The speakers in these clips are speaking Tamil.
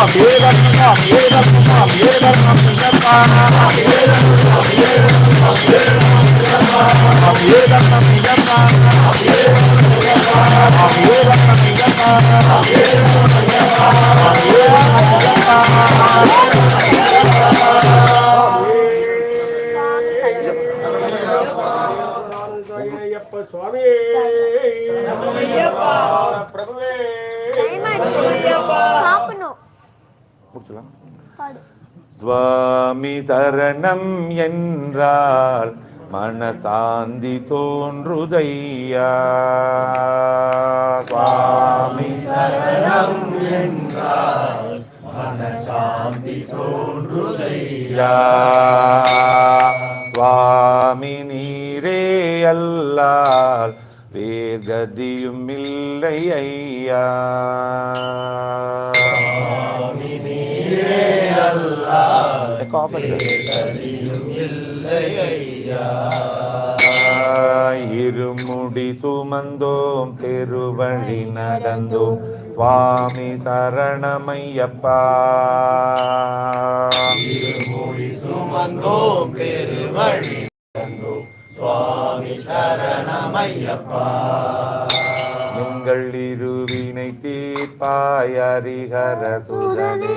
ஐயப்ப பாடு. சுவாமி சரணம் என்றால் மனசாந்தி தோன்றுதையா? சுவாமி சரணம் என்றால் மனசாந்தி தோன்றுதையா? சுவாமி நீரே அல்லால் வேர்கதியும் இல்லை ஐயா. இருமுடி சுமந்தோம் பெருவழி நடந்தோம். சுவாமி சரணமையப்பா. சுமந்தோம் பெருவழி சுவாமி சரணமையப்பா. எங்கள் இருவினை தீர்ப்பாய் ஹரிஹர சுதனே.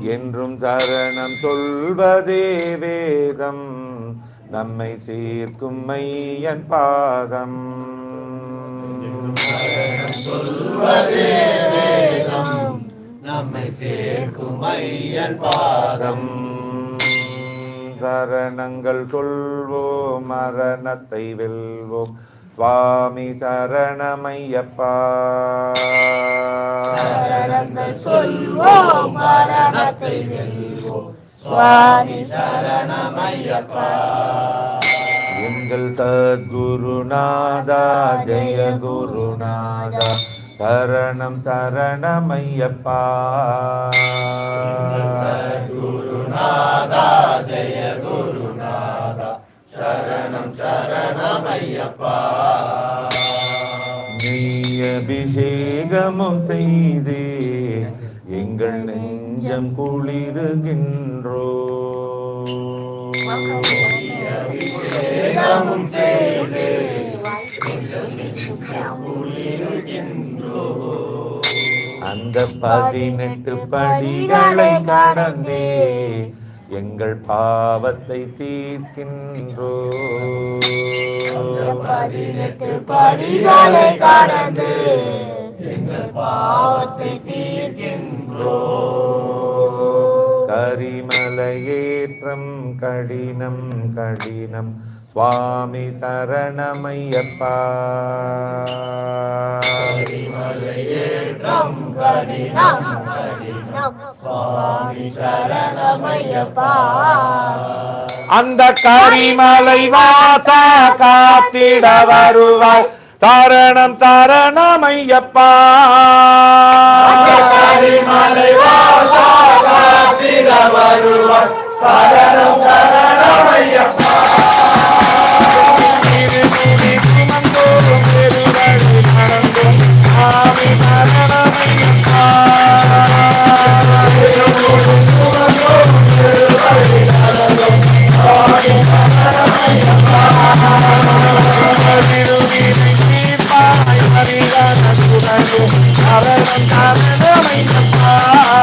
என்றும் சரணம் சொல்வதே வேதம். நம்மை சேர்க்கும் மையன் பாதம். நம்மை சேர்க்கும் ஐயன் பாதம். சரணங்கள் சொல்வோம் மரணத்தை வெல்வோம். சுவாமி சரணமையப்பா சொல்வோம் மரணத்தை வெல்வோம் சுவாமி சரணமையப்பா எங்கள் சத்குருநாதா ஜெய குருநாதா சரணம் சரணமையப்பா குருநாதா ஜெய குருநாதா சரணம் சரணமையப்பா நெய் அபிஷேகமும் செய்தே எங்கள் நெஞ்சம் குளிருகின்றோ. அந்த பதினெட்டு படிகளை கடந்தே எங்கள் பாவத்தை தீர்க்கின்றோ. பதினெட்டு படிகளை கடந்து எங்கள் பாவத்தை தீர்க்கின்றோ கரிமலையேற்றம் கடினம் கடினம். சுவாமி சரணமையப்பா. கடினம் கடினம். சுவாமி சரணமையப்பா. அந்த கரிமலை வாசா காத்திட வருவாய் தாரணம் தாரணம் ஐயப்பா வாசா வருவார் சரணம் ஐயப்பா